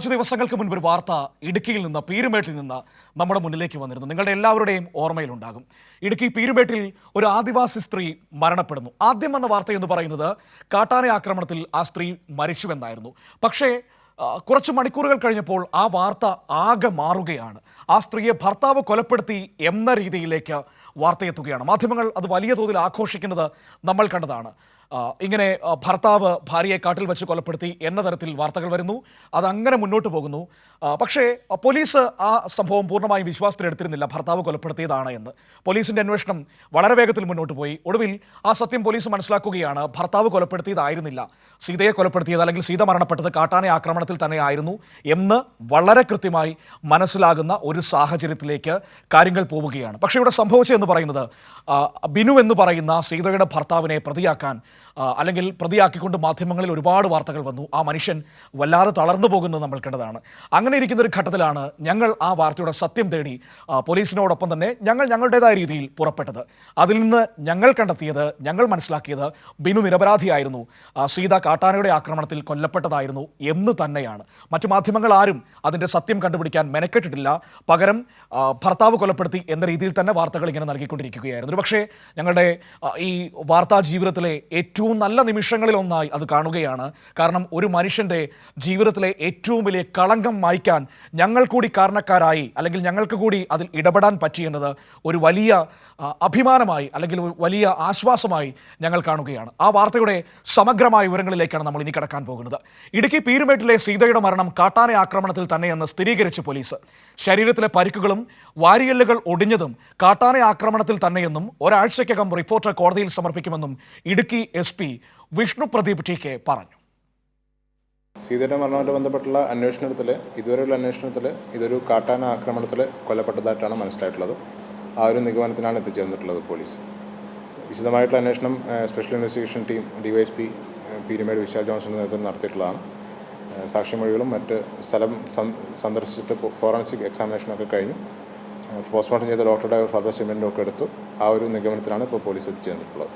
കുറച്ച് ദിവസങ്ങൾക്ക് മുൻപ് ഒരു വാർത്ത ഇടുക്കിയിൽ നിന്ന് പീരുമേട്ടിൽ നിന്ന് നമ്മുടെ മുന്നിലേക്ക് വന്നിരുന്നു. നിങ്ങളുടെ എല്ലാവരുടെയും ഓർമ്മയിലുണ്ടാകും. ഇടുക്കി പീരുമേട്ടിൽ ഒരു ആദിവാസി സ്ത്രീ മരണപ്പെടുന്നു. ആദ്യം വന്ന വാർത്ത എന്ന് പറയുന്നത് കാട്ടാന ആക്രമണത്തിൽ ആ സ്ത്രീ മരിച്ചുവെന്നായിരുന്നു. പക്ഷേ കുറച്ച് മണിക്കൂറുകൾ കഴിഞ്ഞപ്പോൾ ആ വാർത്ത ആകെ മാറുകയാണ്. ആ സ്ത്രീയെ ഭർത്താവ് കൊലപ്പെടുത്തി എന്ന രീതിയിലേക്ക് വാർത്തയെത്തുകയാണ്. മാധ്യമങ്ങൾ അത് വലിയ തോതിൽ ആഘോഷിക്കുന്നത് നമ്മൾ കണ്ടതാണ്. ഇങ്ങനെ ഭർത്താവ് ഭാര്യയെ കാട്ടിൽ വെച്ച് കൊലപ്പെടുത്തി എന്ന തരത്തിൽ വാർത്തകൾ വരുന്നു. അതങ്ങനെ മുന്നോട്ട് പോകുന്നു. പക്ഷേ പോലീസ് ആ സംഭവം പൂർണമായും വിശ്വാസത്തിലെടുത്തിരുന്നില്ല. ഭർത്താവ് കൊലപ്പെടുത്തിയതാണ് എന്ന്. പോലീസിന്റെ അന്വേഷണം വളരെ വേഗത്തിൽ മുന്നോട്ട് പോയി. ഒടുവിൽ ആ സത്യം പോലീസ് മനസ്സിലാക്കുകയാണ്. ഭർത്താവ് കൊലപ്പെടുത്തിയതായിരുന്നില്ല. സീതയെ കൊലപ്പെടുത്തിയത് അല്ലെങ്കിൽ സീത മരണപ്പെട്ടത് കാട്ടാന ആക്രമണത്തിൽ തന്നെയായിരുന്നു എന്ന് വളരെ കൃത്യമായി മനസ്സിലാകുന്ന ഒരു സാഹചര്യത്തിലേക്ക് കാര്യങ്ങൾ പോവുകയാണ്. പക്ഷേ ഇവിടെ സംഭവിച്ചതെന്ന് പറയുന്നത് ബിനു എന്ന് പറയുന്ന സീതയുടെ ഭർത്താവിനെ പ്രതിയാക്കാൻ അല്ലെങ്കിൽ പ്രതിയാക്കിക്കൊണ്ട് മാധ്യമങ്ങളിൽ ഒരുപാട് വാർത്തകൾ വന്നു. ആ മനുഷ്യൻ വല്ലാതെ തളർന്നു പോകുന്നത് നമ്മൾ കണ്ടതാണ്. അങ്ങനെ ഇരിക്കുന്ന ഒരു ഘട്ടത്തിലാണ് ഞങ്ങൾ ആ വാർത്തയുടെ സത്യം തേടി പോലീസിനോടൊപ്പം തന്നെ ഞങ്ങൾ ഞങ്ങളുടേതായ രീതിയിൽ പുറപ്പെട്ടത്. അതിൽ നിന്ന് ഞങ്ങൾ കണ്ടെത്തിയത് ഞങ്ങൾ മനസ്സിലാക്കിയത് ബിനു നിരപരാധിയായിരുന്നു. സീത കാട്ടാനയുടെ ആക്രമണത്തിൽ കൊല്ലപ്പെട്ടതായിരുന്നു എന്ന് തന്നെയാണ്. മറ്റു മാധ്യമങ്ങൾ ആരും അതിന്റെ സത്യം കണ്ടുപിടിക്കാൻ മെനക്കെട്ടിട്ടില്ല. പകരം ഭർത്താവ് കൊലപ്പെടുത്തി എന്ന രീതിയിൽ തന്നെ വാർത്തകൾ ഇങ്ങനെ നൽകിക്കൊണ്ടിരിക്കുകയായിരുന്നു. പക്ഷേ ഞങ്ങളുടെ ഈ വാർത്താ ജീവിതത്തിലെ ഏറ്റവും നല്ല നിമിഷങ്ങളിൽ ഒന്നായി അത് കാണുകയാണ്. കാരണം ഒരു മനുഷ്യന്റെ ജീവിതത്തിലെ ഏറ്റവും വലിയ കളങ്കം മായ്ക്കാൻ ഞങ്ങൾ കൂടി കാരണക്കാരായി അല്ലെങ്കിൽ ഞങ്ങൾക്ക് കൂടി അതിൽ ഇടപെടാൻ പറ്റി എന്നത് ഒരു വലിയ അഭിമാനമായി അല്ലെങ്കിൽ വലിയ ആശ്വാസമായി ഞങ്ങൾ കാണുകയാണ്. ആ വാർത്തയുടെ സമഗ്രമായ വിവരങ്ങളിലേക്കാണ് നമ്മൾ ഇനി കടക്കാൻ പോകുന്നത്. ഇടുക്കി പീരുമേട്ടിലെ സീതയുടെ മരണം കാട്ടാന ആക്രമണത്തിൽ തന്നെയെന്ന് സ്ഥിരീകരിച്ച് പോലീസ്. ശരീരത്തിലെ പരിക്കുകളും വാരിയല്ലുകൾ ഒടിഞ്ഞതും കാട്ടാന ആക്രമണത്തിൽ തന്നെയെന്നും ഒരാഴ്ചയ്ക്കകം റിപ്പോർട്ട് കോടതിയിൽ സമർപ്പിക്കുമെന്നും Idukki S P Vishnu Pradeep T K പറഞ്ഞു. സീതയുടെ മരണവുമായി ബന്ധപ്പെട്ടുള്ള അന്വേഷണത്തിൽ ഇതുവരെയുള്ള അന്വേഷണത്തിൽ ഇതൊരു കാട്ടാന ആക്രമണത്തിൽ കൊല്ലപ്പെട്ടതായിട്ടാണ് മനസ്സിലായിട്ടുള്ളത്. ആ ഒരു നിഗമനത്തിനാണ് എത്തിച്ചേർന്നിട്ടുള്ളത് പോലീസ്. വിശദമായിട്ടുള്ള അന്വേഷണം special investigation team DYSP P Vishal ജോൺസന്റെ നേതൃത്വം നടത്തിയിട്ടുള്ളതാണ്. സാക്ഷിമൊഴികളും മറ്റ് സ്ഥലം സന്ദർശിച്ചിട്ട് ഫോറൻസിക് എക്സാമിനേഷനൊക്കെ കഴിഞ്ഞു. പോസ്റ്റ്മോർട്ടം ചെയ്ത ഡോക്ടറുടെ ഫർദർ സ്റ്റേറ്റ്മെന്റും ഒക്കെ എടുത്തു. ആ ഒരു നിഗമനത്തിലാണ് ഇപ്പോൾ പോലീസ് എത്തിച്ചേർന്നിട്ടുള്ളത്.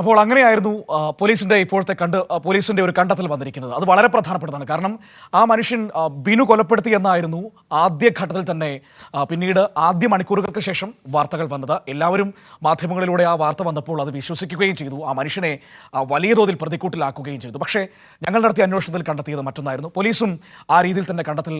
അപ്പോൾ അങ്ങനെയായിരുന്നു പോലീസിന്റെ ഇപ്പോഴത്തെ കണ്ട് പോലീസിന്റെ ഒരു കണ്ടെത്തൽ വന്നിരിക്കുന്നത്. അത് വളരെ പ്രധാനപ്പെട്ടതാണ്. കാരണം ആ മനുഷ്യൻ ബിനു കൊലപ്പെടുത്തി എന്നായിരുന്നു ആദ്യഘട്ടത്തിൽ തന്നെ പിന്നീട് ആദ്യ മണിക്കൂറുകൾക്ക് ശേഷം വാർത്തകൾ വന്നത്. എല്ലാവരും മാധ്യമങ്ങളിലൂടെ ആ വാർത്ത വന്നപ്പോൾ അത് വിശ്വസിക്കുകയും ചെയ്തു. ആ മനുഷ്യനെ വലിയ തോതിൽ പ്രതിക്കൂട്ടിലാക്കുകയും ചെയ്തു. പക്ഷേ ഞങ്ങൾ നടത്തിയ അന്വേഷണത്തിൽ കണ്ടെത്തിയത് മറ്റൊന്നായിരുന്നു. പോലീസും ആ രീതിയിൽ തന്നെ കണ്ടെത്തൽ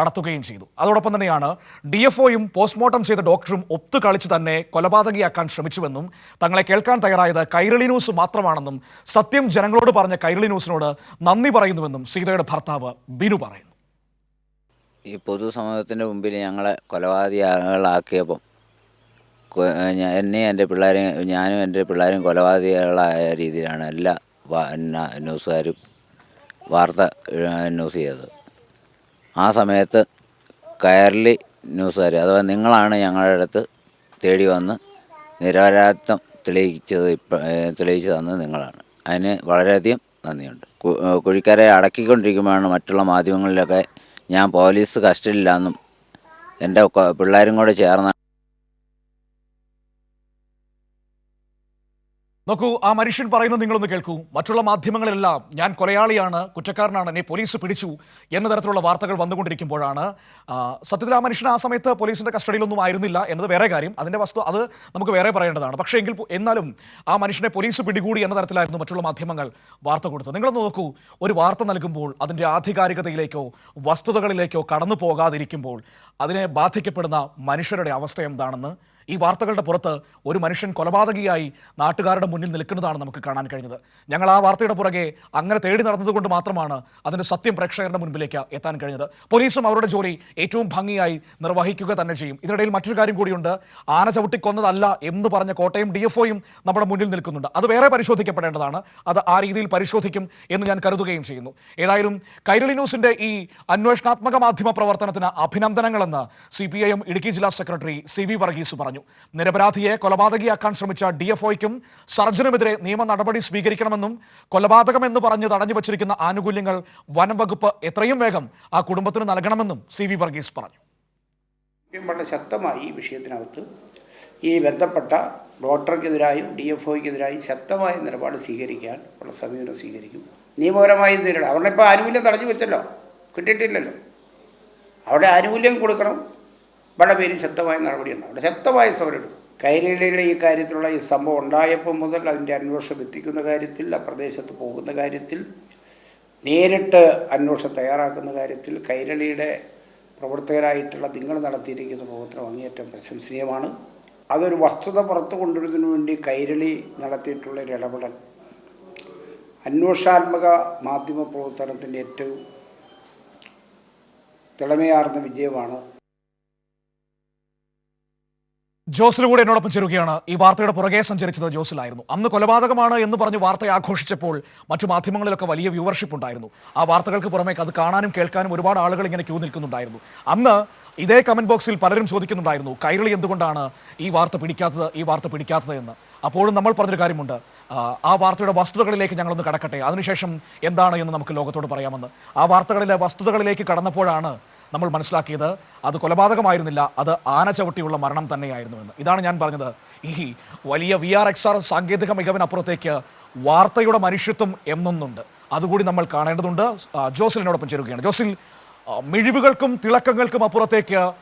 നടത്തുകയും ചെയ്തു. അതോടൊപ്പം തന്നെയാണ് ഡി എഫ് പോസ്റ്റ്മോർട്ടം ചെയ്ത ഡോക്ടറും ഒത്തു കളിച്ച് തന്നെ കൊലപാതകിയാക്കാൻ ശ്രമിച്ചുവെന്നും തങ്ങളെ കേൾക്കാൻ തയ്യാറായത് കൈരളി ന്യൂസ് മാത്രമാണെന്നും സത്യം ജനങ്ങളോട് പറഞ്ഞ കൈരളി ന്യൂസിനോട് നന്ദി പറയുന്നുവെന്നും സീതയുടെ ഭർത്താവ് ബിനു പറയുന്നു. ഈ പൊതുസമൂഹത്തിന്റെ മുമ്പിൽ ഞങ്ങളെ കൊലപാതകളാക്കിയപ്പം എന്നെയും എന്റെ പിള്ളേരെയും ഞാനും എന്റെ പിള്ളേരും കൊലപാതകളായ രീതിയിലാണ് എല്ലാ ന്യൂസുകാരും വാർത്ത ന്യൂസ് ചെയ്തത്. ആ സമയത്ത് കയർലി ന്യൂസുകാർ അഥവാ നിങ്ങളാണ് ഞങ്ങളുടെ അടുത്ത് തേടി വന്ന് നിരപരാധിത്വം തെളിയിച്ചത് ഇപ്പം തെളിയിച്ചു തന്നത് നിങ്ങളാണ്. അതിന് വളരെയധികം നന്ദിയുണ്ട്. കുഴിക്കാരെ അടക്കിക്കൊണ്ടിരിക്കുമ്പോഴാണ് മറ്റുള്ള മാധ്യമങ്ങളിലൊക്കെ ഞാൻ പോലീസ് കസ്റ്റഡിയിലാണെന്നും എന്റെ പിള്ളേരും കൂടെ ചേർന്ന് നോക്കൂ ആ മനുഷ്യൻ പറയുന്നത് നിങ്ങളൊന്ന് കേൾക്കൂ. മറ്റുള്ള മാധ്യമങ്ങളിലെല്ലാം ഞാൻ കൊലയാളിയാണ് കുറ്റക്കാരനാണ് എന്നെ പോലീസ് പിടിച്ചു എന്ന തരത്തിലുള്ള വാർത്തകൾ വന്നുകൊണ്ടിരിക്കുമ്പോഴാണ് സത്യത്തിൽ ആ മനുഷ്യൻ ആ സമയത്ത് പോലീസിന്റെ കസ്റ്റഡിയിലൊന്നും ആയിരുന്നില്ല എന്നത് വേറെ കാര്യം. അതിന്റെ വസ്തു അത് നമുക്ക് വേറെ പറയേണ്ടതാണ്. പക്ഷേ എങ്കിൽ എന്നാലും ആ മനുഷ്യനെ പോലീസ് പിടികൂടി എന്ന തരത്തിലായിരുന്നു മറ്റുള്ള മാധ്യമങ്ങൾ വാർത്ത കൊടുത്തത്. നിങ്ങളൊന്ന് നോക്കൂ ഒരു വാർത്ത നൽകുമ്പോൾ അതിന്റെ ആധികാരികതയിലേക്കോ വസ്തുതകളിലേക്കോ കടന്നു പോകാതിരിക്കുമ്പോൾ അതിനെ ബാധിക്കപ്പെടുന്ന മനുഷ്യരുടെ അവസ്ഥ എന്താണെന്ന് ഈ വാർത്തകളുടെ പുറത്ത് ഒരു മനുഷ്യൻ കൊലപാതകിയായി നാട്ടുകാരുടെ മുന്നിൽ നിൽക്കുന്നതാണ് നമുക്ക് കാണാൻ കഴിഞ്ഞത്. ഞങ്ങൾ ആ വാർത്തയുടെ പുറകെ അങ്ങനെ തേടി നടന്നതുകൊണ്ട് മാത്രമാണ് അതിന്റെ സത്യം പ്രേക്ഷകരുടെ മുൻപിലേക്ക് എത്താൻ കഴിഞ്ഞത്. പോലീസും അവരുടെ ജോലി ഏറ്റവും ഭംഗിയായി നിർവഹിക്കുക തന്നെ ചെയ്യും. ഇതിനിടയിൽ മറ്റൊരു കാര്യം കൂടിയുണ്ട്. ആന ചവിട്ടിക്കൊന്നതല്ല എന്ന് പറഞ്ഞ കോട്ടയം ഡി നമ്മുടെ മുന്നിൽ നിൽക്കുന്നുണ്ട്. അത് വേറെ പരിശോധിക്കപ്പെടേണ്ടതാണ്. അത് ആ രീതിയിൽ പരിശോധിക്കും എന്ന് ഞാൻ കരുതുകയും ചെയ്യുന്നു. ഏതായാലും കൈരളി ന്യൂസിന്റെ ഈ അന്വേഷണാത്മക മാധ്യമ പ്രവർത്തനത്തിന് അഭിനന്ദനങ്ങളെന്ന് C P I M Idukki ജില്ലാ സെക്രട്ടറി സി വി വർഗീസ് പറഞ്ഞു. നിരപരാധിയെ കൊലപാതകിയാക്കാൻ ശ്രമിച്ച ഡി എഫ് ഒയ്ക്കും സർജനുമെതിരെ നിയമ നടപടി സ്വീകരിക്കണമെന്നും കൊലപാതകം എന്ന് പറഞ്ഞ് തടഞ്ഞു വച്ചിരിക്കുന്ന ആനുകൂല്യങ്ങൾ വനംവകുപ്പ് എത്രയും വേഗം ആ കുടുംബത്തിന് നൽകണമെന്നും സി വി വർഗീസ് പറഞ്ഞു. വളരെ ശക്തമായി ഈ വിഷയത്തിനകത്ത് ഈ ബന്ധപ്പെട്ട ഡോക്ടർക്കെതിരായും ഡി എഫ് ഒക്കെതിരായും ശക്തമായ നിലപാട് സ്വീകരിക്കാൻ ഉള്ള സമീപനം സ്വീകരിക്കും. നിയമപരമായി നേരിടാം അവരുടെ ഇപ്പോൾ ആനുകൂല്യം തടഞ്ഞു വെച്ചല്ലോ. കിട്ടിയിട്ടില്ലല്ലോ. അവിടെ ആനുകൂല്യം കൊടുക്കണം. പേരും ശക്തമായ നടപടിയുണ്ട് അവിടെ ശക്തമായ സമരം കൈരളിയുടെ ഈ കാര്യത്തിലുള്ള ഈ സംഭവം ഉണ്ടായപ്പോൾ മുതൽ അതിന്റെ അന്വേഷണം എത്തിക്കുന്ന കാര്യത്തിൽ ആ പ്രദേശത്ത് പോകുന്ന കാര്യത്തിൽ നേരിട്ട് അന്വേഷണം തയ്യാറാക്കുന്ന കാര്യത്തിൽ കൈരളിയുടെ പ്രവർത്തകരായിട്ടുള്ള നിങ്ങൾ നടത്തിയിരിക്കുന്ന പ്രവർത്തനം അങ്ങേയറ്റം പ്രശംസനീയമാണ്. അതൊരു വസ്തുത പുറത്തു കൊണ്ടുവരുന്നതിന് വേണ്ടി കൈരളി നടത്തിയിട്ടുള്ള ഒരു ഇടപെടൽ. അന്വേഷണാത്മക മാധ്യമ പ്രവർത്തനത്തിന്റെ ഏറ്റവും തിളമയാർന്ന വിജയമാണ് ജോസിൽ കൂടെ എന്നോടൊപ്പം ചേരുകയാണ്. ഈ വാർത്തയുടെ പുറകെ സഞ്ചരിച്ചത് ജോസിലായിരുന്നു. അന്ന് കൊലപാതകമാണ് എന്ന് പറഞ്ഞ് വാർത്ത ആഘോഷിച്ചപ്പോൾ മറ്റു മാധ്യമങ്ങളിലൊക്കെ വലിയ വ്യൂവർഷിപ്പ് ഉണ്ടായിരുന്നു. ആ വാർത്തകൾക്ക് പുറമേ അത് കാണാനും കേൾക്കാനും ഒരുപാട് ആളുകൾ ഇങ്ങനെ ക്യൂ നിൽക്കുന്നുണ്ടായിരുന്നു. അന്ന് ഇതേ കമന്റ് ബോക്സിൽ പലരും ചോദിക്കുന്നുണ്ടായിരുന്നു കൈരളി എന്തുകൊണ്ടാണ് ഈ വാർത്ത പിടിക്കാത്തത് ഈ വാർത്ത പിടിക്കാത്തത് എന്ന്? അപ്പോഴും നമ്മൾ പറഞ്ഞൊരു കാര്യമുണ്ട്. ആ വാർത്തയുടെ വസ്തുതകളിലേക്ക് ഞങ്ങളൊന്ന് കടക്കട്ടെ. അതിനുശേഷം എന്താണ് എന്ന് നമുക്ക് ലോകത്തോട് പറയാമെന്ന്. ആ വാർത്തകളിലെ വസ്തുതകളിലേക്ക് കടന്നപ്പോഴാണ് നമ്മൾ മനസ്സിലാക്കിയത് അത് കൊലപാതകമായിരുന്നില്ല അത് ആന ചവിട്ടിയുള്ള മരണം തന്നെയായിരുന്നു എന്ന്. ഇതാണ് ഞാൻ പറഞ്ഞത്. ഈ വലിയ വി ആർ എക്സ് ആർ സാങ്കേതിക മികവിനപ്പുറത്തേക്ക് വാർത്തയുടെ മനുഷ്യത്വം എന്നൊന്നുണ്ട്. അതുകൂടി നമ്മൾ കാണേണ്ടതുണ്ട്. ജോസിലിനോടൊപ്പം ചേരുകയാണ്. ജോസിൽ മിഴിവുകൾക്കും തിളക്കങ്ങൾക്കും അപ്പുറത്തേക്ക്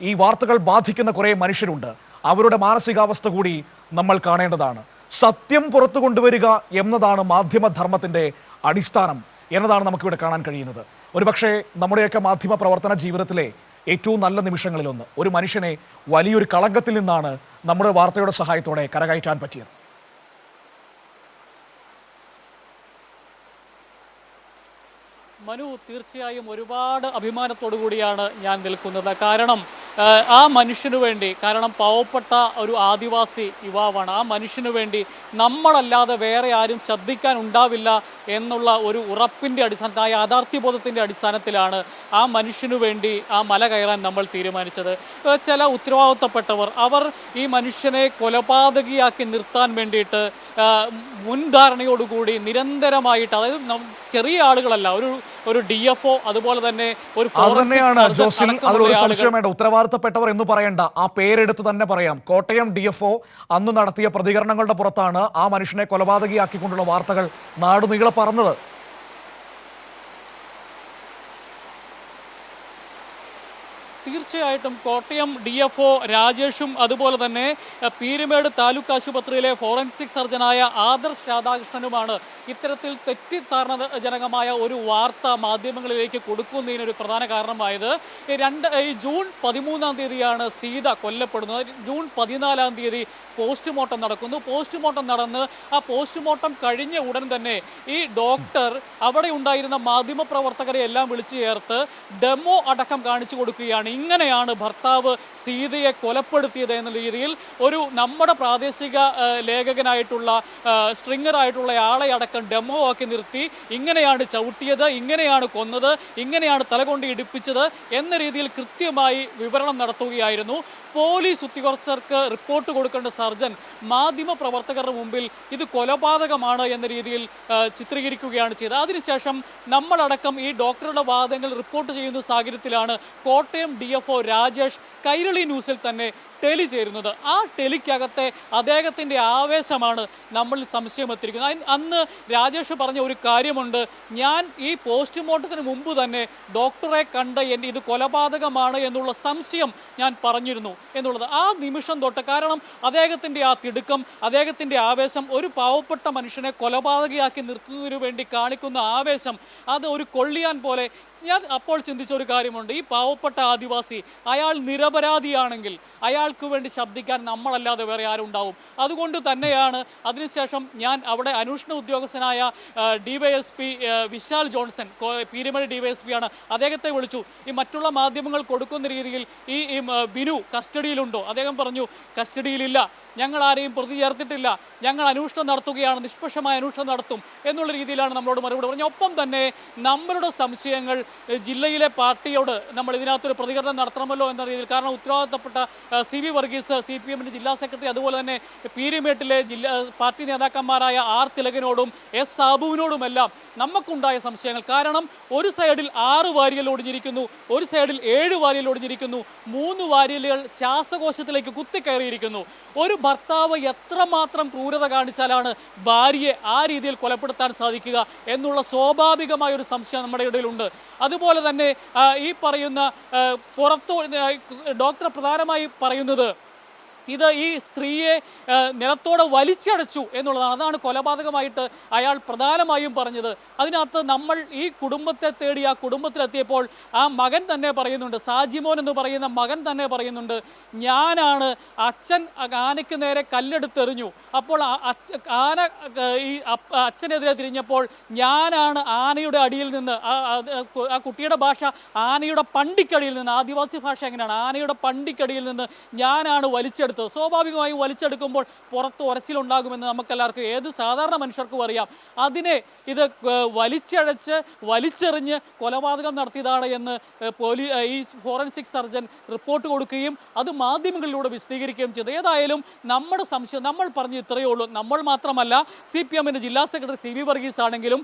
ഈ വാർത്തകൾ ബാധിക്കുന്ന കുറേ മനുഷ്യരുണ്ട്. അവരുടെ മാനസികാവസ്ഥ കൂടി നമ്മൾ കാണേണ്ടതാണ്. സത്യം പുറത്തു കൊണ്ടുവരിക എന്നതാണ് മാധ്യമധർമ്മത്തിന്റെ അടിസ്ഥാനം എന്നതാണ് നമുക്കിവിടെ കാണാൻ കഴിയുന്നത്. ഒരുപക്ഷെ നമ്മുടെയൊക്കെ മാധ്യമ പ്രവർത്തന ജീവിതത്തിലെ ഏറ്റവും നല്ല നിമിഷങ്ങളിലൊന്ന്. ഒരു മനുഷ്യനെ വലിയൊരു കളങ്കത്തിൽ നിന്നാണ് നമ്മുടെ വാർത്തയുടെ സഹായത്തോടെ കരകയറ്റാൻ പറ്റിയത്. മനു തീർച്ചയായും ഒരുപാട് അഭിമാനത്തോടു കൂടിയാണ് ഞാൻ നിൽക്കുന്നത്. കാരണം ആ, മനുഷ്യന് വേണ്ടി കാരണം പാവപ്പെട്ട ഒരു ആദിവാസി യുവാവാണ്. ആ മനുഷ്യനു വേണ്ടി നമ്മളല്ലാതെ വേറെ ആരും ശ്രദ്ധിക്കാൻ ഉണ്ടാവില്ല എന്നുള്ള ഒരു ഉറപ്പിന്റെ അടിസ്ഥാനത്തിൽ ആ യാഥാർത്ഥ്യബോധത്തിന്റെ അടിസ്ഥാനത്തിലാണ് ആ മനുഷ്യനു വേണ്ടി ആ മല കയറാൻ നമ്മൾ തീരുമാനിച്ചത്. ചില ഉത്തരവാദിത്തപ്പെട്ടവർ അവർ ഈ മനുഷ്യനെ കൊലപാതകിയാക്കി നിർത്താൻ വേണ്ടിയിട്ട് മുൻധാരണയോടുകൂടി നിരന്തരമായിട്ട് അതായത് ചെറിയ ആളുകളല്ല ഒരു ഒരു ഡി എഫ് ഒ അതുപോലെ തന്നെ ഒരു സംശയം ഉത്തരവാദിത്തപ്പെട്ടവർ എന്ന് പറയണ്ട. ആ പേരെടുത്ത് തന്നെ പറയാം. കോട്ടയം ഡി എഫ് ഒ അന്ന് നടത്തിയ പ്രതികരണങ്ങളുടെ പുറത്താണ് ആ മനുഷ്യനെ കൊലപാതകിയാക്കിക്കൊണ്ടുള്ള വാർത്തകൾ നാടുനീളെ പറഞ്ഞത് തീർച്ചയായിട്ടും കോട്ടയം ഡി എഫ് ഒ രാജേഷും അതുപോലെ തന്നെ പീരുമേട് താലൂക്ക് ആശുപത്രിയിലെ ഫോറൻസിക് സർജനായ ആദർശ് രാധാകൃഷ്ണനുമാണ് ഇത്തരത്തിൽ തെറ്റിദ്ധാരണജനകമായ ഒരു വാർത്ത മാധ്യമങ്ങളിലേക്ക് കൊടുക്കുന്നതിനൊരു പ്രധാന കാരണമായത്. രണ്ട് ഈ ജൂൺ പതിമൂന്നാം തീയതിയാണ് സീത കൊല്ലപ്പെടുന്നത്. ജൂൺ പതിനാലാം തീയതി പോസ്റ്റ്മോർട്ടം നടക്കുന്നു. പോസ്റ്റ്മോർട്ടം നടന്ന് ആ പോസ്റ്റ്മോർട്ടം കഴിഞ്ഞ ഉടൻ തന്നെ ഈ ഡോക്ടർ അവിടെ ഉണ്ടായിരുന്ന മാധ്യമപ്രവർത്തകരെ എല്ലാം വിളിച്ചു ചേർത്ത് ഡെമോ അടക്കം കാണിച്ചു കൊടുക്കുകയാണ്. ഇങ്ങനെയാണ് ഭർത്താവ് സീതയെ കൊലപ്പെടുത്തിയത് എന്ന രീതിയിൽ ഒരു നമ്മുടെ പ്രാദേശിക ലേഖകനായിട്ടുള്ള സ്ട്രിങ്ങറായിട്ടുള്ള ആളെ അടക്കം ഡെമോ ആക്കി നിർത്തി ഇങ്ങനെയാണ് ചവിട്ടിയത് ഇങ്ങനെയാണ് കൊന്നത് ഇങ്ങനെയാണ് തലകൊണ്ട് ഇടിപ്പിച്ചത് എന്ന രീതിയിൽ കൃത്യമായി വിവരണം നടത്തുകയായിരുന്നു. പോലീസ് ഉദ്യോഗസ്ഥർക്ക് റിപ്പോർട്ട് കൊടുക്കേണ്ട സർജൻ മാധ്യമ പ്രവർത്തകരുടെ മുമ്പിൽ ഇത് കൊലപാതകമാണ് എന്ന രീതിയിൽ ചിത്രീകരിക്കുകയാണ് ചെയ്തത്. അതിനുശേഷം നമ്മളടക്കം ഈ ഡോക്ടറുടെ വാദങ്ങൾ റിപ്പോർട്ട് ചെയ്യുന്ന സാഹചര്യത്തിലാണ് കോട്ടയം ഡി രാജേഷ് കൈരളി ന്യൂസിൽ തന്നെ ടെലി ചേരുന്നത്. ആ ടെലിക്കകത്തെ അദ്ദേഹത്തിന്റെ ആവേശമാണ് നമ്മൾ സംശയം എത്തിയിരിക്കുന്നത് അന്ന് രാജേഷ് പറഞ്ഞ ഒരു കാര്യമുണ്ട്. ഞാൻ ഈ പോസ്റ്റ്മോർട്ടത്തിന് മുമ്പ് തന്നെ ഡോക്ടറെ കണ്ട് എന്റെ ഇത് കൊലപാതകമാണ് എന്നുള്ള സംശയം ഞാൻ പറഞ്ഞിരുന്നു എന്നുള്ളത്. ആ നിമിഷം തൊട്ട് കാരണം അദ്ദേഹത്തിന്റെ ആ തിടുക്കം അദ്ദേഹത്തിന്റെ ആവേശം ഒരു പാവപ്പെട്ട മനുഷ്യനെ കൊലപാതകയാക്കി നിർത്തുന്നതിനു വേണ്ടി കാണിക്കുന്ന ആവേശം അത് ഒരു കൊള്ളിയാൻ പോലെ ഞാൻ അപ്പോൾ ചിന്തിച്ച ഒരു കാര്യമുണ്ട്. ഈ പാവപ്പെട്ട ആദിവാസി അയാൾ നിരപരാധിയാണെങ്കിൽ അയാൾക്ക് വേണ്ടി ശബ്ദിക്കാൻ നമ്മളല്ലാതെ വേറെ ആരുണ്ടാവും. അതുകൊണ്ട് തന്നെയാണ് അതിനുശേഷം ഞാൻ അവിടെ അന്വേഷണ ഉദ്യോഗസ്ഥനായ D Y S P Vishal Johnson കോ- ഡിവൈഎസ്പി ആണ് അദ്ദേഹത്തെ വിളിച്ചു. ഈ മറ്റുള്ള മാധ്യമങ്ങൾ കൊടുക്കുന്ന രീതിയിൽ ഈ ബിനു കസ്റ്റഡിയിലുണ്ടോ? അദ്ദേഹം പറഞ്ഞു കസ്റ്റഡിയിലില്ല. ഞങ്ങൾ ആരെയും പ്രതി ചേർത്തിട്ടില്ല. ഞങ്ങൾ അന്വേഷണം നടത്തുകയാണ്. നിഷ്പക്ഷമായ അന്വേഷണം നടത്തും എന്നുള്ള രീതിയിലാണ് നമ്മളോട് മറുപടി പറഞ്ഞത്. ഒപ്പം തന്നെ നമ്മളുടെ സംശയങ്ങൾ ജില്ലയിലെ പാർട്ടിയോട് നമ്മൾ ഇതിനകത്തൊരു പ്രതികരണം നടത്തണമല്ലോ എന്ന രീതിയിൽ കാരണം ഉത്തരവാദിത്തപ്പെട്ട C V Varghese C P എമ്മിന്റെ ജില്ലാ സെക്രട്ടറി അതുപോലെ തന്നെ പീരിമേട്ടിലെ ജില്ലാ പാർട്ടി നേതാക്കന്മാരായ ആർ തിലകനോടും എസ് സാബുവിനോടുമെല്ലാം നമുക്കുണ്ടായ സംശയങ്ങൾ. കാരണം ഒരു സൈഡിൽ ആറ് വാരിയൽ ഒടിഞ്ഞിരിക്കുന്നു ഒരു സൈഡിൽ ഏഴ് വാരിയൽ ഒടിഞ്ഞിരിക്കുന്നു മൂന്ന് വാരിയലുകൾ ശ്വാസകോശത്തിലേക്ക് കുത്തിക്കയറിയിരിക്കുന്നു. ഒരു ഭർത്താവ് എത്രമാത്രം ക്രൂരത കാണിച്ചാലാണ് ഭാര്യയെ ആ രീതിയിൽ കൊലപ്പെടുത്താൻ സാധിക്കുക എന്നുള്ള സ്വാഭാവികമായ ഒരു സംശയം നമ്മുടെ ഇടയിലുണ്ട്. അതുപോലെ തന്നെ ഈ പറയുന്ന പുറത്തു ഡോക്ടർ പ്രധാനമായി പറയുന്നത് ഇത് ഈ സ്ത്രീയെ നിലത്തോടെ വലിച്ചടച്ചു എന്നുള്ളതാണ്. അതാണ് കൊലപാതകമായിട്ട് അയാൾ പ്രധാനമായും പറഞ്ഞത്. അതിനകത്ത് നമ്മൾ ഈ കുടുംബത്തെ തേടി ആ കുടുംബത്തിലെത്തിയപ്പോൾ ആ മകൻ തന്നെ പറയുന്നുണ്ട് സാജിമോൻ എന്ന് പറയുന്ന മകൻ തന്നെ പറയുന്നുണ്ട് ഞാനാണ് അച്ഛൻ ആനയ്ക്ക് നേരെ കല്ലെടുത്തെറിഞ്ഞു. അപ്പോൾ ആന ഈ അച്ഛനെതിരെ തിരിഞ്ഞപ്പോൾ ഞാനാണ് ആനയുടെ അടിയിൽ നിന്ന് ആ- കുട്ടിയുടെ ഭാഷ ആനയുടെ പണ്ടിക്കടിയിൽ നിന്ന് ആദിവാസി ഭാഷ എങ്ങനെയാണ്? ആനയുടെ പണ്ടിക്കടിയിൽ നിന്ന് ഞാനാണ് വലിച്ചെടുത്തത്. സ്വാഭാവികമായും വലിച്ചെടുക്കുമ്പോൾ പുറത്ത് ഉറച്ചിലുണ്ടാകുമെന്ന് നമുക്കെല്ലാവർക്കും ഏത് സാധാരണ മനുഷ്യർക്കും അറിയാം. അതിനെ ഇത് വലിച്ചഴച്ച് വലിച്ചെറിഞ്ഞ് കൊലപാതകം നടത്തിയതാണ് എന്ന് പോലീ ഈ ഫോറൻസിക് സർജൻ റിപ്പോർട്ട് കൊടുക്കുകയും അത് മാധ്യമങ്ങളിലൂടെ വിശദീകരിക്കുകയും ചെയ്തു. ഏതായാലും നമ്മുടെ സംശയം നമ്മൾ പറഞ്ഞ് ഇത്രയേ ഉള്ളൂ. നമ്മൾ മാത്രമല്ല സി പി എമ്മിന്റെ ജില്ലാ സെക്രട്ടറി സി വി വർഗീസ് ആണെങ്കിലും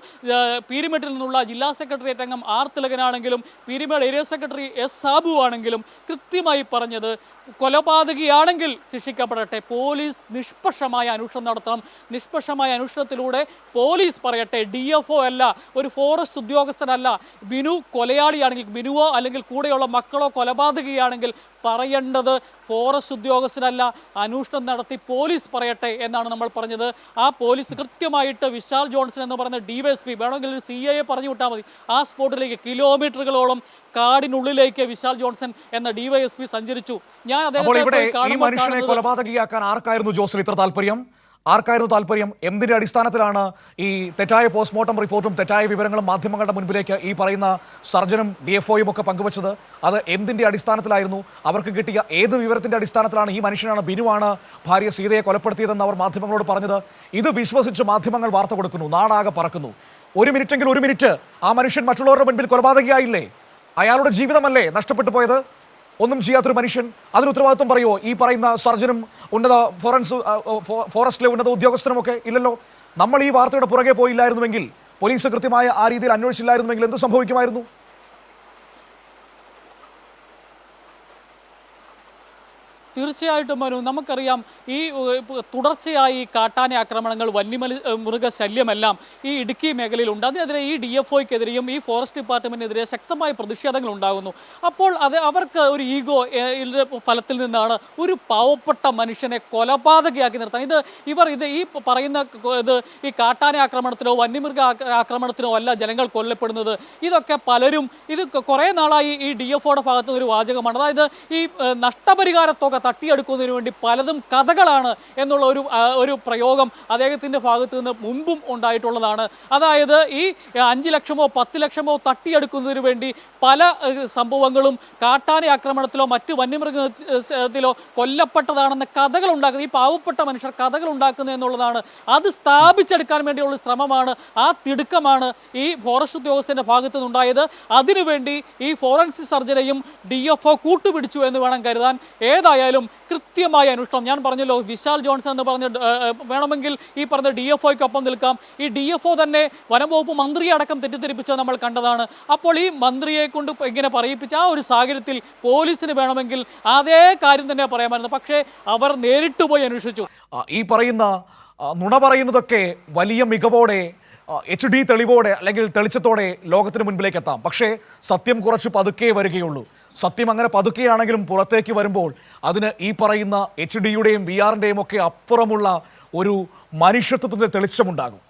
പീരിമേട്ടിൽ നിന്നുള്ള ജില്ലാ സെക്രട്ടേറിയറ്റ് അംഗം R തിലകനാണെങ്കിലും Peermade area secretary S Sabu ആണെങ്കിലും കൃത്യമായി പറഞ്ഞത് കൊലപാതകിയാണെങ്കിൽ ശിക്ഷിക്കപ്പെടട്ടെ. പോലീസ് നിഷ്പക്ഷമായ അന്വേഷണം നടത്തണം. നിഷ്പക്ഷമായ അന്വേഷണത്തിലൂടെ പോലീസ് പറയട്ടെ ഡി എഫ് ഒ അല്ല ഒരു ഫോറസ്റ്റ് ഉദ്യോഗസ്ഥനല്ല. ബിനു കൊലയാളിയാണെങ്കിൽ ബിനുവോ അല്ലെങ്കിൽ കൂടെയുള്ള മക്കളോ കൊലപാതകയാണെങ്കിൽ പറയേണ്ടത് ഫോറസ്റ്റ് ഉദ്യോഗസ്ഥനല്ല. അന്വേഷണം നടത്തി പോലീസ് പറയട്ടെ എന്നാണ് നമ്മൾ പറഞ്ഞത്. ആ പോലീസ് കൃത്യമായിട്ട് വിശാൽ ജോൺസൺ എന്ന് പറയുന്ന ഡിവൈഎസ്പി വേണമെങ്കിൽ ഒരു സി ഐ പറഞ്ഞു വിട്ടാൽ മതി. ആ സ്പോട്ടിലേക്ക് കിലോമീറ്ററുകളോളം കാടിനുള്ളിലേക്ക് വിശാൽ ജോൺസൺ എന്ന ഡിവൈഎസ്പി വൈ എസ് പി സഞ്ചരിച്ചു. ഞാൻ അദ്ദേഹത്തെ അദ്ദേഹത്തെ കാണുന്നത് കൊലപാതകിയാക്കാൻ ആർക്കായിരുന്നു ജോസിൽ ഇത്ര താല്പര്യം? ആർക്കായിരുന്നു താല്പര്യം? എന്തിന്റെ അടിസ്ഥാനത്തിലാണ് ഈ തെറ്റായ പോസ്റ്റ്മോർട്ടം റിപ്പോർട്ടും തെറ്റായ വിവരങ്ങളും മാധ്യമങ്ങളുടെ മുൻപിലേക്ക് ഈ പറയുന്ന സർജനും ഡി എഫ് ഒയും ഒക്കെ പങ്കുവച്ചത്? അത് എന്തിന്റെ അടിസ്ഥാനത്തിലായിരുന്നു? അവർക്ക് കിട്ടിയ ഏത് വിവരത്തിന്റെ അടിസ്ഥാനത്തിലാണ് ഈ മനുഷ്യനാണ് ബിനുവാണ് ഭാര്യ സീതയെ കൊലപ്പെടുത്തിയതെന്ന് അവർ മാധ്യമങ്ങളോട് പറഞ്ഞത്? ഇത് വിശ്വസിച്ച് മാധ്യമങ്ങൾ വാർത്ത കൊടുക്കുന്നു നാടാകെ പറക്കുന്നു. ഒരു മിനിറ്റെങ്കിൽ ഒരു മിനിറ്റ് ആ മനുഷ്യൻ മറ്റുള്ളവരുടെ മുൻപിൽ കൊലപാതകിയായില്ലേ? അയാളുടെ ജീവിതമല്ലേ നഷ്ടപ്പെട്ടു പോയത്? ഒന്നും ചെയ്യാത്തൊരു മനുഷ്യൻ. അതിന് ഉത്തരവാദിത്വം പറയുമോ ഈ പറയുന്ന സർജനും ഉന്നത ഫോറൻസ് ഫോറസ്റ്റിലെ ഉന്നത ഉദ്യോഗസ്ഥനുമൊക്കെ ഇല്ലല്ലോ. നമ്മൾ ഈ വാർത്തയുടെ പുറകെ പോയില്ലായിരുന്നുവെങ്കിൽ പോലീസ് കൃത്യമായ ആ രീതിയിൽ അന്വേഷിച്ചില്ലായിരുന്നുവെങ്കിൽ എന്ത് സംഭവിക്കുമായിരുന്നു? തീർച്ചയായിട്ടും മനു നമുക്കറിയാം ഈ തുടർച്ചയായി കാട്ടാന ആക്രമണങ്ങൾ വന്യമലി ഏഹ്, മൃഗശല്യമെല്ലാം ഈ ഇടുക്കി മേഖലയിലുണ്ട്. അതിനെതിരെ ഈ ഡി എഫ് ഒക്കെതിരെയും ഈ ഫോറസ്റ്റ് ഡിപ്പാർട്ട്മെന്റിനെതിരെ ശക്തമായ പ്രതിഷേധങ്ങൾ ഉണ്ടാകുന്നു. അപ്പോൾ അത് അവർക്ക് ഒരു ഈഗോ ഫലത്തിൽ നിന്നാണ് ഒരു പാവപ്പെട്ട മനുഷ്യനെ കൊലപാതകയാക്കി നിർത്താൻ. ഇത് ഇവർ ഇത് ഈ പറയുന്ന ഇത് ഈ കാട്ടാന ആക്രമണത്തിലോ വന്യമൃഗ ആക്രമണത്തിനോ അല്ല ജനങ്ങൾ കൊല്ലപ്പെടുന്നത്. ഇതൊക്കെ പലരും ഇത് കുറേ നാളായി ഈ ഡി എഫ് ഒയുടെ ഭാഗത്തുനിന്ന് ഒരു വാചകമാണ്. അതായത് ഈ ഏഹ്, നഷ്ടപരിഹാര തുക തട്ടിയെടുക്കുന്നതിന് വേണ്ടി പലതും കഥകളാണ് എന്നുള്ള ഒരു ഒരു പ്രയോഗം അദ്ദേഹത്തിന്റെ ഭാഗത്തു നിന്ന് മുമ്പും ഉണ്ടായിട്ടുള്ളതാണ്. അതായത് ഈ അഞ്ച് ലക്ഷമോ പത്ത് ലക്ഷമോ തട്ടിയെടുക്കുന്നതിന് വേണ്ടി പല സംഭവങ്ങളും കാട്ടാന ആക്രമണത്തിലോ മറ്റ് വന്യമൃഗത്തിലോ കൊല്ലപ്പെട്ടതാണെന്ന കഥകൾ ഉണ്ടാക്കുന്നത് ഈ പാവപ്പെട്ട മനുഷ്യർ കഥകൾ ഉണ്ടാക്കുന്നത് എന്നുള്ളതാണ്. അത് സ്ഥാപിച്ചെടുക്കാൻ വേണ്ടിയുള്ള ശ്രമമാണ് ആ തിടുക്കമാണ് ഈ ഫോറസ്റ്റ് ഉദ്യോഗസ്ഥന്റെ ഭാഗത്തു നിന്നുണ്ടായത്. അതിനുവേണ്ടി ഈ ഫോറൻസിക് സർജനെയും ഡി എഫ് ഒ കൂട്ടുപിടിച്ചു എന്ന് വേണം കരുതാൻ. ഏതായാലും കൃത്യമായ അന്വേഷണം ഞാൻ പറഞ്ഞല്ലോ വിശാൽ ജോൺസൺ എന്ന് പറഞ്ഞ വേണമെങ്കിൽ ഈ പറഞ്ഞ ഡി എഫ് ഒക്കൊപ്പം നിൽക്കാം. ഈ ഡി എഫ് ഒ തന്നെ വനംവകുപ്പ് മന്ത്രിയെ അടക്കം തെറ്റിദ്ധരിപ്പിച്ച നമ്മൾ കണ്ടതാണ്. അപ്പോൾ ഈ മന്ത്രിയെ കൊണ്ട് ഇങ്ങനെ പറയിപ്പിച്ച ആ ഒരു സാഹചര്യത്തിൽ പോലീസിന് വേണമെങ്കിൽ അതേ കാര്യം തന്നെ പറയാമായിരുന്നു. പക്ഷേ അവർ നേരിട്ട് പോയി അന്വേഷിച്ചു. ഈ പറയുന്ന നുണ പറയുന്നതൊക്കെ വലിയ മികവോടെ എച്ച് ഡി തെളിവോടെ അല്ലെങ്കിൽ തെളിച്ചത്തോടെ ലോകത്തിന് മുൻപിലേക്ക് എത്താം. പക്ഷേ സത്യം കുറച്ച് പതുക്കെ വരികയുള്ളൂ. സത്യം അങ്ങനെ പതുക്കെയാണെങ്കിലും പുറത്തേക്ക് വരുമ്പോൾ അതിന് ഈ പറയുന്ന എച്ച് ഡിയുടെയും വി ആറിന്റെയും ഒക്കെ അപ്പുറമുള്ള ഒരു മനുഷ്യത്വത്തിന്റെ തെളിച്ചമുണ്ടാകും.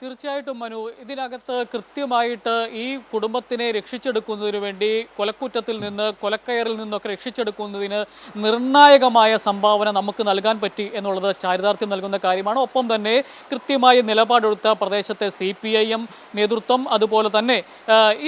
തീർച്ചയായിട്ടും മനു ഇതിനകത്ത് കൃത്യമായിട്ട് ഈ കുടുംബത്തിനെ രക്ഷിച്ചെടുക്കുന്നതിന് വേണ്ടി കൊലക്കുറ്റത്തിൽ നിന്ന് കൊലക്കയറിൽ നിന്നൊക്കെ രക്ഷിച്ചെടുക്കുന്നതിന് നിർണായകമായ സംഭാവന നമുക്ക് നൽകാൻ പറ്റി എന്നുള്ളത് ചാരിതാർത്ഥ്യം നൽകുന്ന കാര്യമാണ്. ഒപ്പം തന്നെ കൃത്യമായ നിലപാടെടുത്ത പ്രദേശത്തെ സി പി ഐ എം നേതൃത്വം അതുപോലെ തന്നെ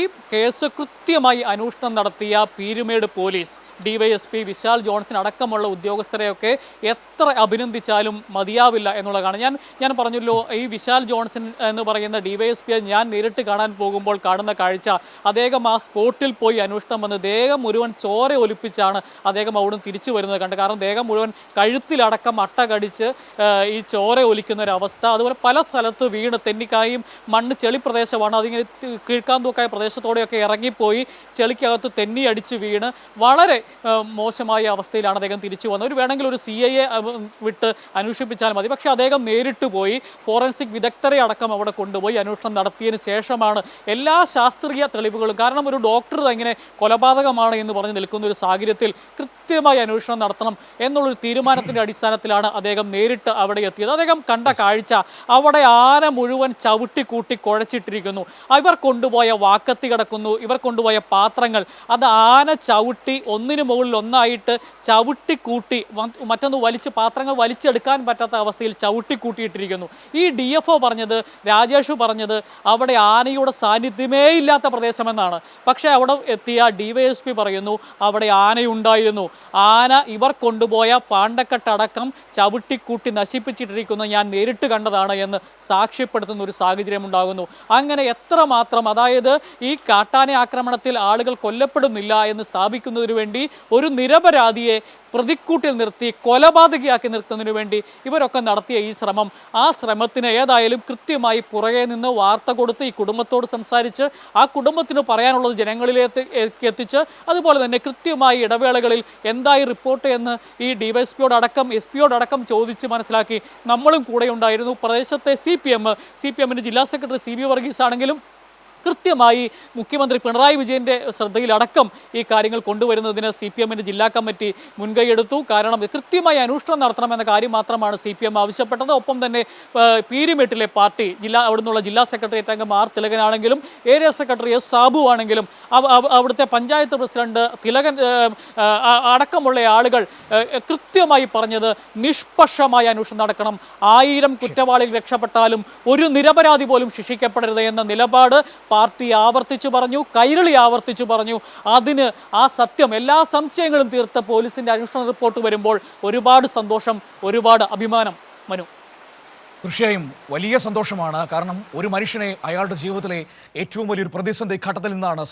ഈ കേസ് കൃത്യമായി അന്വേഷണം നടത്തിയ Peermade police DYSP Vishal Johnson അടക്കമുള്ള ഉദ്യോഗസ്ഥരെയൊക്കെ എത്ര അഭിനന്ദിച്ചാലും മതിയാവില്ല എന്നുള്ളതാണ്. ഞാൻ ഞാൻ പറഞ്ഞല്ലോ ഈ വിശാൽ ജോൺസൺ എന്ന് പറയുന്ന ഡിവൈഎസ്പിയെ ഞാൻ നേരിട്ട് കാണാൻ പോകുമ്പോൾ കാണുന്ന കാഴ്ച അദ്ദേഹം ആ സ്പോട്ടിൽ പോയി അന്വേഷണം വന്ന് ദേഹം മുഴുവൻ ചോര ഒലിപ്പിച്ചാണ് അദ്ദേഹം അവിടുന്ന് തിരിച്ചു വരുന്നത് കണ്ട്. കാരണം ദേഹം മുഴുവൻ കഴുത്തിലടക്കം അട്ട കടിച്ച് ഈ ചോര ഒലിക്കുന്ന ഒരു അവസ്ഥ. അതുപോലെ പല സ്ഥലത്ത് വീണ് തെന്നിക്കായും മണ്ണ് ചെളി പ്രദേശമാണ്. അതിങ്ങനെ കീഴ്ക്കാൻ കീഴ്ക്കാന്തൂക്കായ പ്രദേശത്തോടെയൊക്കെ ഇറങ്ങിപ്പോയി ചെളിക്കകത്ത് തെന്നി അടിച്ച് വീണ് വളരെ മോശമായ അവസ്ഥയിലാണ് അദ്ദേഹം തിരിച്ചു വന്നത്. ഒരു വേണമെങ്കിൽ ഒരു സി വിട്ട് അന്വേഷിപ്പിച്ചാൽ മതി. പക്ഷേ അദ്ദേഹം നേരിട്ട് പോയി ഫോറൻസിക് വിദഗ്ധരെ അടക്കം അവിടെ കൊണ്ടുപോയി അന്വേഷണം നടത്തിയതിന് ശേഷമാണ് എല്ലാ ശാസ്ത്രീയ തെളിവുകളും. കാരണം ഒരു ഡോക്ടർ ഇങ്ങനെ കൊലപാതകമാണ് എന്ന് പറഞ്ഞ് നിൽക്കുന്ന ഒരു സാഹചര്യത്തിൽ കൃത്യമായി അന്വേഷണം നടത്തണം എന്നുള്ളൊരു തീരുമാനത്തിന്റെ അടിസ്ഥാനത്തിലാണ് അദ്ദേഹം നേരിട്ട് അവിടെ എത്തിയത്. അദ്ദേഹം കണ്ട കാഴ്ച അവിടെ ആന മുഴുവൻ ചവിട്ടി കൂട്ടി കുഴച്ചിട്ടിരിക്കുന്നു. ഇവർ കൊണ്ടുപോയ വാക്കത്തി കിടക്കുന്നു ഇവർ കൊണ്ടുപോയ പാത്രങ്ങൾ. അത് ആന ചവിട്ടി ഒന്നിനു മുകളിൽ ഒന്നായിട്ട് ചവിട്ടി കൂട്ടി മറ്റൊന്ന് വലിച്ച് പാത്രങ്ങൾ വലിച്ചെടുക്കാൻ പറ്റാത്ത അവസ്ഥയിൽ ചവിട്ടി കൂട്ടിയിട്ടിരിക്കുന്നു ഈ ഡി എഫ് ഒ പറഞ്ഞത് രാജേഷ് പറഞ്ഞത് അവിടെ ആനയുടെ സാന്നിധ്യമേ ഇല്ലാത്ത പ്രദേശമെന്നാണ്. പക്ഷേ അവിടെ എത്തിയ ഡിവൈഎസ്പി പറയുന്നു അവിടെ ആനയുണ്ടായിരുന്നു. ആന ഇവർ കൊണ്ടുപോയ പാണ്ടക്കെട്ടടക്കം ചവിട്ടിക്കൂട്ടി നശിപ്പിച്ചിട്ടിരിക്കുന്നു. ഞാൻ നേരിട്ട് കണ്ടതാണ് എന്ന് സാക്ഷ്യപ്പെടുത്തുന്ന ഒരു സാഹചര്യം ഉണ്ടാകുന്നു. അങ്ങനെ എത്രമാത്രം അതായത് ഈ കാട്ടാന ആക്രമണത്തിൽ ആളുകൾ കൊല്ലപ്പെടുന്നില്ല എന്ന് സ്ഥാപിക്കുന്നതിന് വേണ്ടി ഒരു നിരപരാധിയെ പ്രതിക്കൂട്ടിൽ നിർത്തി കൊലപാതകയാക്കി നിർത്തുന്നതിനു വേണ്ടി ഇവരൊക്കെ നടത്തിയ ഈ ശ്രമം. ആ ശ്രമത്തിന് ഏതായാലും കൃത്യമായി പുറകെ നിന്ന് വാർത്ത കൊടുത്ത് ഈ കുടുംബത്തോട് സംസാരിച്ച് ആ കുടുംബത്തിന് പറയാനുള്ളത് ജനങ്ങളിലേക്ക് എത്തിച്ച് അതുപോലെ തന്നെ കൃത്യമായി ഇടവേളകളിൽ എന്തായി റിപ്പോർട്ട് എന്ന് ഈ ഡിവൈഎസ്പിയോട് അടക്കം എസ് പിയോടക്കം ചോദിച്ച് മനസ്സിലാക്കി. നമ്മളും കൂടെ ഉണ്ടായിരുന്നു. പ്രദേശത്തെ C P M C P എമ്മിന്റെ ജില്ലാ സെക്രട്ടറി സി ബി വർഗീസ് ആണെങ്കിലും കൃത്യമായി മുഖ്യമന്ത്രി പിണറായി വിജയന്റെ ശ്രദ്ധയിലടക്കം ഈ കാര്യങ്ങൾ കൊണ്ടുവരുന്നതിന് സി പി എമ്മിന്റെ ജില്ലാ കമ്മിറ്റി മുൻകൈയെടുത്തു. കാരണം കൃത്യമായി അന്വേഷണം നടത്തണമെന്ന കാര്യം മാത്രമാണ് സി പി എം ആവശ്യപ്പെട്ടത്. ഒപ്പം തന്നെ പീരിമേട്ടിലെ പാർട്ടി ജില്ലാ അവിടെ നിന്നുള്ള ജില്ലാ സെക്രട്ടേറിയറ്റ് അംഗം ആർ തിലകനാണെങ്കിലും ഏരിയ സെക്രട്ടറി എസ് സാബു ആണെങ്കിലും അവ- അവ- അവിടുത്തെ പഞ്ചായത്ത് പ്രസിഡന്റ് തിലകൻ അടക്കമുള്ള ആളുകൾ കൃത്യമായി പറഞ്ഞത് നിഷ്പക്ഷമായ അന്വേഷണം നടക്കണം. ആയിരം കുറ്റവാളികൾ രക്ഷപ്പെട്ടാലും ഒരു നിരപരാധി പോലും ശിക്ഷിക്കപ്പെടരുത് എന്ന നിലപാട് പാർട്ടി ആവർത്തിച്ചു പറഞ്ഞു കൈരളി ആവർത്തിച്ചു പറഞ്ഞു. അതിന് ആ സത്യം എല്ലാ സംശയങ്ങളും തീർത്ത പോലീസിന്റെ അന്വേഷണ റിപ്പോർട്ട് വരുമ്പോൾ ഒരുപാട് സന്തോഷം ഒരുപാട് അഭിമാനം. മനു. തീർച്ചയായും വലിയ സന്തോഷമാണ്. കാരണം ഒരു മനുഷ്യനെ അയാളുടെ ജീവിതത്തിലെ ഏറ്റവും വലിയൊരു പ്രതിസന്ധി ഘട്ടത്തിൽ നിന്നാണ്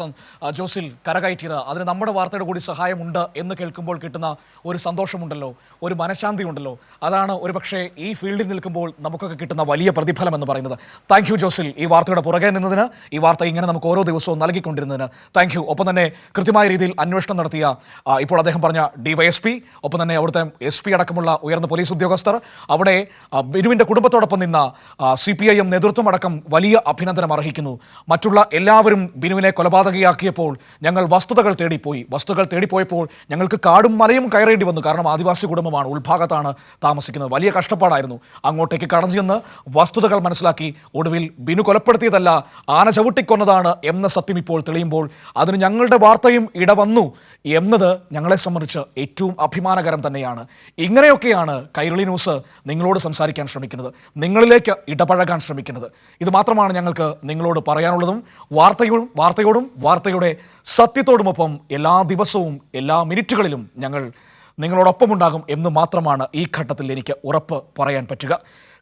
ജോസിൽ കരകയറ്റിയത്. അതിന് നമ്മുടെ വാർത്തയുടെ കൂടി സഹായമുണ്ട് എന്ന് കേൾക്കുമ്പോൾ കിട്ടുന്ന ഒരു സന്തോഷമുണ്ടല്ലോ. ഒരു മനഃശാന്തി ഉണ്ടല്ലോ അതാണ് ഒരു ഈ ഫീൽഡിൽ നിൽക്കുമ്പോൾ നമുക്കൊക്കെ കിട്ടുന്ന വലിയ പ്രതിഫലം എന്ന് പറയുന്നത്. താങ്ക് ജോസിൽ. ഈ വാർത്തയുടെ പുറകെ നിന്നതിന് ഈ വാർത്ത ഇങ്ങനെ നമുക്ക് ഓരോ ദിവസവും നൽകിക്കൊണ്ടിരുന്നതിന് താങ്ക് യു ഒപ്പം തന്നെ കൃത്യമായ രീതിയിൽ അന്വേഷണം നടത്തിയ ഇപ്പോൾ അദ്ദേഹം പറഞ്ഞ ഡിവൈഎസ്പി ഒപ്പം തന്നെ അവിടുത്തെ എസ് അടക്കമുള്ള ഉയർന്ന പോലീസ് ഉദ്യോഗസ്ഥർ അവിടെ ബിനുവിന്റെ ബിനുവിന്റെ കുടുംബത്തോടൊപ്പം നിന്ന സി പി ഐ എം നേതൃത്വമടക്കം വലിയ അഭിനന്ദനം അർഹിക്കുന്നു. മറ്റുള്ള എല്ലാവരും ബിനുവിനെ കൊലപാതകയാക്കിയപ്പോൾ ഞങ്ങൾ വസ്തുതകൾ തേടിപ്പോയി. വസ്തുതകൾ തേടിപ്പോയപ്പോൾ ഞങ്ങൾക്ക് കാടും മലയും കയറേണ്ടി വന്നു. കാരണം ആദിവാസി കുടുംബമാണ് ഉൾഭാഗത്താണ് താമസിക്കുന്നത്. വലിയ കഷ്ടപ്പാടായിരുന്നു. അങ്ങോട്ടേക്ക് കടന്നു ചെന്ന് വസ്തുതകൾ മനസ്സിലാക്കി ഒടുവിൽ ബിനു കൊലപ്പെടുത്തിയതല്ല ആന ചവിട്ടിക്കൊന്നതാണ് എന്ന സത്യം ഇപ്പോൾ തെളിയുമ്പോൾ അതിന് ഞങ്ങളുടെ വാർത്തയും ഇടവന്നു എന്നത് ഞങ്ങളെ സംബന്ധിച്ച് ഏറ്റവും അഭിമാനകരം തന്നെയാണ്. ഇങ്ങനെയൊക്കെയാണ് കൈരളി ന്യൂസ് നിങ്ങളോട് സംസാരിക്കാൻ ശ്രമിക്കുന്നത്. നിങ്ങളിലേക്ക് ഇടപഴകാൻ ശ്രമിക്കുന്നത്. ഇത് മാത്രമാണ് ഞങ്ങൾക്ക് നിങ്ങളോട് പറയാനുള്ളതും വാർത്തയോടും വാർത്തയോടും വാർത്തയുടെ സത്യത്തോടുമൊപ്പം എല്ലാ ദിവസവും എല്ലാ മിനിറ്റുകളിലും ഞങ്ങൾ നിങ്ങളോടൊപ്പം ഉണ്ടാകും എന്ന് മാത്രമാണ് ഈ ഘട്ടത്തിൽ എനിക്ക് ഉറപ്പ് പറയാൻ പറ്റുക.